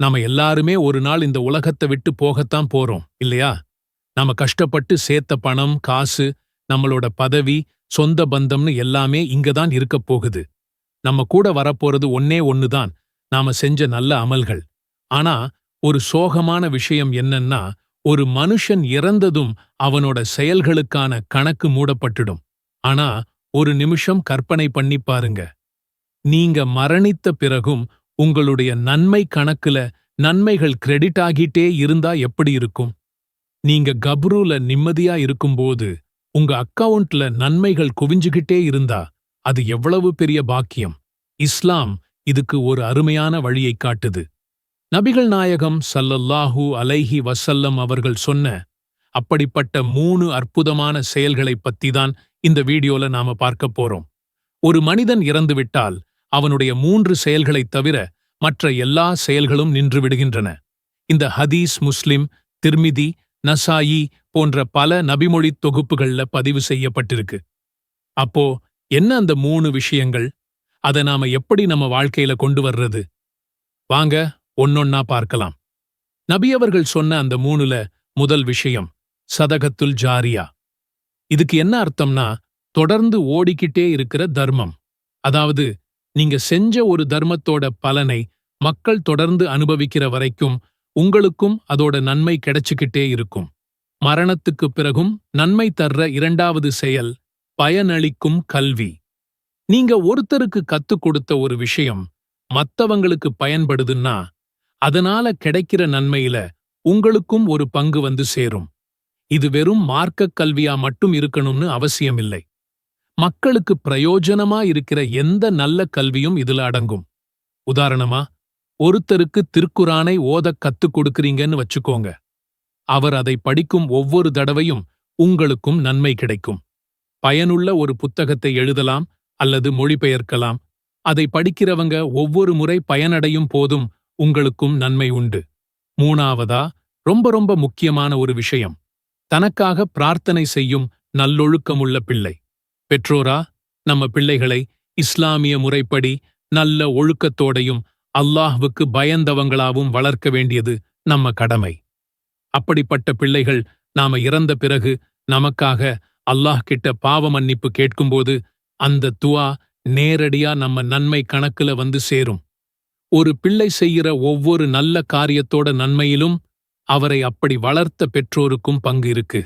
நாம எல்லாருமே ஒரு நாள் இந்த உலகத்தை விட்டு போகத்தான் போறோம் இல்லையா? நாம கஷ்டப்பட்டு சேர்த்த பணம் காசு நம்மளோட பதவி சொந்த பந்தம்னு எல்லாமே இங்க தான் இருக்கப் போகுது. நம்ம கூட வரப்போறது ஒன்னே ஒன்னுதான் நாம செஞ்ச நல்ல அமல்கள். ஆனா ஒரு சோகமான விஷயம் என்னன்னா ஒரு மனுஷன் இறந்ததும் அவனோட செயல்களுக்கான கணக்கு மூடப்பட்டுடும். ஆனா ஒரு நிமிஷம் கற்பனை பண்ணி பாருங்க. நீங்க மரணித்த பிறகும் உங்களுடைய நன்மை கணக்குல நன்மைகள் கிரெடிட் ஆகிட்டே இருந்தா எப்படி இருக்கும்? நீங்க கப்ரூல நிம்மதியா இருக்கும்போது உங்க அக்கவுண்ட்ல நன்மைகள் குவிஞ்சுகிட்டே இருந்தா அது எவ்வளவு பெரிய பாக்கியம்? இஸ்லாம் இதுக்கு ஒரு அருமையான வழியைக் காட்டுது. நபிகள் நாயகம் சல்லல்லாஹூ அலைஹி வசல்லம் அவர்கள் சொன்ன அப்படிப்பட்ட மூணு அற்புதமான செயல்களைப் பத்திதான் இந்த வீடியோல நாம பார்க்க போறோம். ஒரு மனிதன் இறந்துவிட்டால் அவனுடைய மூன்று செயல்களைத் தவிர மற்ற எல்லா செயல்களும் நின்று விடுகின்றன. இந்த ஹதீஸ் முஸ்லிம் திர்மிதி நசாயி போன்ற பல நபிமொழித் தொகுப்புகள்ல பதிவு செய்யப்பட்டிருக்கு. அப்போ என்ன அந்த மூணு விஷயங்கள்? அதை நாம எப்படி நம்ம வாழ்க்கையில கொண்டு வர்றது? வாங்க ஒன்னொன்னா பார்க்கலாம். நபி அவர்கள் சொன்ன அந்த மூணுல முதல் விஷயம் சதகத்துல் ஜாரியா. இதுக்கு என்ன அர்த்தம்னா தொடர்ந்து ஓடிக்கிட்டே இருக்கிற தர்மம். அதாவது நீங்க செஞ்ச ஒரு தர்மத்தோட பலனை மக்கள் தொடர்ந்து அனுபவிக்கிற வரைக்கும் உங்களுக்கும் அதோட நன்மை கிடைச்சுக்கிட்டே இருக்கும். மரணத்துக்குப் பிறகும் நன்மை தர்ற இரண்டாவது செயல் பயனளிக்கும் கல்வி. நீங்க ஒருத்தருக்கு கத்துக் கொடுத்த ஒரு விஷயம் மத்தவங்களுக்கு பயன்படுதுன்னா அதனால கிடைக்கிற நன்மையில உங்களுக்கும் ஒரு பங்கு வந்து சேரும். இது வெறும் மார்க்கக் கல்வியா மட்டும் இருக்கணும்னு அவசியமில்லை. மக்களுக்கு பிரயோஜனமா இருக்கிற எந்த நல்ல கல்வியும் இதுல அடங்கும். உதாரணமா ஒருத்தருக்கு திருக்குறானை ஓதக் கத்துக் கொடுக்கறீங்கன்னு வச்சுக்கோங்க. அவர் அதை படிக்கும் ஒவ்வொரு தடவையும் உங்களுக்கும் நன்மை கிடைக்கும். பயனுள்ள ஒரு புத்தகத்தை எழுதலாம் அல்லது மொழிபெயர்க்கலாம். அதை படிக்கிறவங்க ஒவ்வொரு முறை பயனடையும் போதும் உங்களுக்கும் நன்மை உண்டு. மூணாவதா ரொம்ப ரொம்ப முக்கியமான ஒரு விஷயம். தனக்காக பிரார்த்தனை செய்யும் நல்லொழுக்கமுள்ள பிள்ளை. பெற்றோரா நம்ம பிள்ளைகளை இஸ்லாமிய முறைப்படி நல்ல ஒழுக்கத்தோடையும் அல்லாஹ்வுக்கு பயந்தவங்களாவும் வளர்க்க வேண்டியது நம்ம கடமை. அப்படிப்பட்ட பிள்ளைகள் நாம இறந்த பிறகு நமக்காக அல்லாஹ் கிட்ட பாவ மன்னிப்பு கேட்கும்போது அந்த துவா நேரடியா நம்ம நன்மை கணக்குல வந்து சேரும். ஒரு பிள்ளை செய்கிற ஒவ்வொரு நல்ல காரியத்தோட நன்மையிலும் அவரை அப்படி வளர்த்த பெற்றோருக்கும் பங்கு இருக்கு.